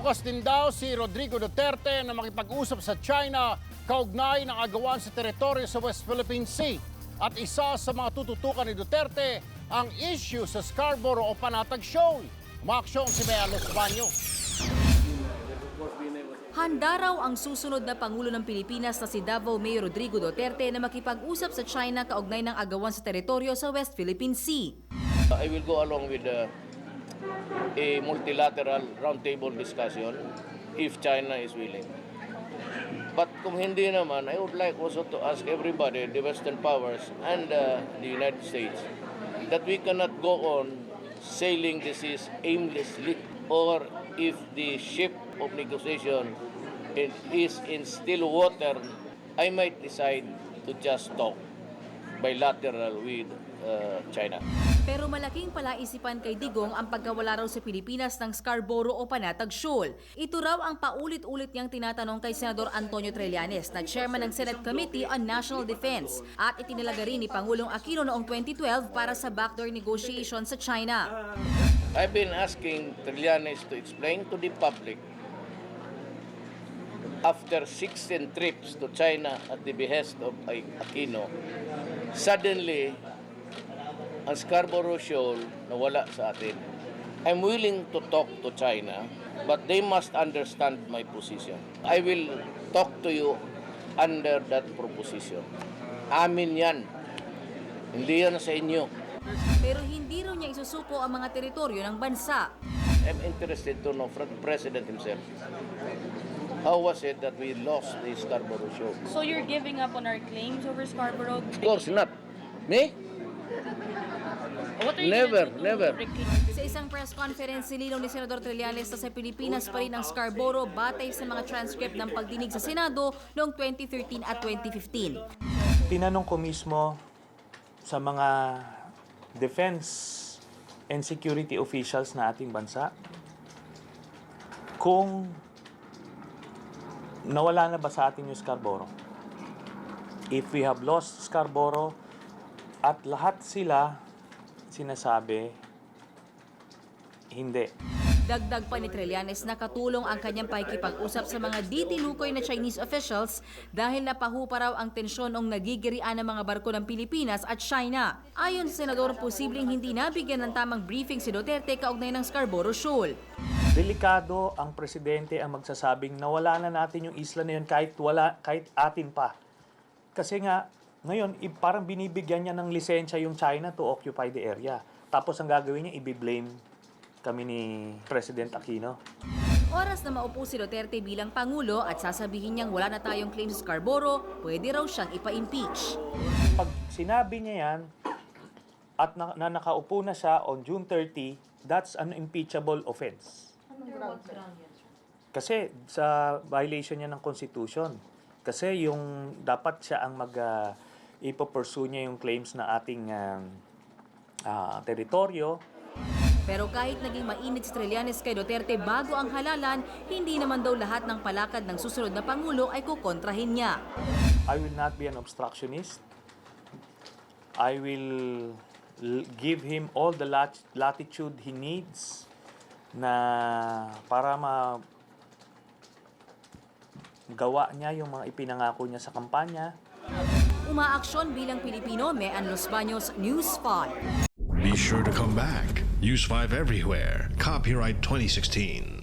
Bukas din daw si Rodrigo Duterte na makipag-usap sa China kaugnay ng agawan sa teritoryo sa West Philippine Sea. At isa sa mga tututukan ni Duterte ang issue sa Scarborough o Panatag Shoal. Umaksyon si Bea Los Baños. Handa raw ang susunod na Pangulo ng Pilipinas na si Davao Mayor Rodrigo Duterte na makipag-usap sa China kaugnay ng agawan sa teritoryo sa West Philippine Sea. I will go along with uh, a multilateral roundtable discussion if China is willing. But kung hindi naman, I would like also to ask everybody, the Western powers and uh, the United States, that we cannot go on sailing the seas aimlessly or if the ship of negotiation it is in still water, I might decide to just talk bilateral with uh, China. Pero malaking palaisipan kay Digong ang pagkawala raw sa Pilipinas ng Scarborough o Panatag Shoal. Ito raw ang paulit-ulit niyang tinatanong kay Senador Antonio Trillanes na chairman ng Senate Committee on National Defense at itinalaga rin ni Pangulong Aquino noong 2012 para sa backdoor negotiation sa China. I've been asking Trillanes to explain to the public after 16 trips to China at the behest of Aquino, suddenly, ang Scarborough Shoal nawala sa atin. I'm willing to talk to China, but they must understand my position. I will talk to you under that proposition. Amin yan. Hindi yan sa inyo. Pero hindi raw niya isusuko ang mga teritoryo ng bansa. I'm interested to know from the President himself. How was it that we lost the Scarborough Show? So you're giving up on our claims over Scarborough? Of course not. Me? What are you Never, gonna do to never. reclaim- Sa isang press conference, nilinaw ni Senador Trillanes na sa Pilipinas pa rin ang Scarborough batay sa mga transcript ng pagdinig sa Senado noong 2013 at 2015. tinanong ko mismo sa mga defense and security officials na ating bansa kung nawala na ba sa atin yung Scarborough. If we have lost Scarborough at lahat sila sinasabi, hindi. Dagdag pa ni Trillanes na katulong ang kanyang pakikipag-usap sa mga ditinukoy na Chinese officials dahil napahu pa raw ang tensyon ng nagigirian ng mga barko ng Pilipinas at China. Ayon sa Senador, posibleng hindi nabigyan ng tamang briefing si Duterte kaugnay ng Scarborough Shoal. Delikado ang presidente ang magsasabing nawala na natin yung isla na yun kahit wala kahit atin pa. Kasi nga ngayon i- parang binibigyan niya ng lisensya yung China to occupy the area. Tapos ang gagawin niya i-blame kami ni President Aquino. Oras na maupo si Duterte bilang Pangulo at sasabihin niyang wala na tayong claim sa Scarborough, pwede raw siyang ipa-impeach. Pag sinabi niya yan at na, na nakaupo na siya on June 30, that's an impeachable offense. Kasi sa violation niya ng Constitution. Kasi yung dapat siya ang mag uh, ipopursue niya yung claims na ating ah, ah, teritoryo. Pero kahit naging mainit si Trillanes kay Duterte bago ang halalan, hindi naman daw lahat ng palakad ng susunod na Pangulo ay kukontrahin niya. I will not be an obstructionist. I will give him all the lat- latitude he needs na para ma gawa niya yung mga ipinangako niya sa kampanya. Umaaksyon bilang Pilipino, Mean Los Baños, News 5. Be sure to come back. Use 5 everywhere. Copyright 2016.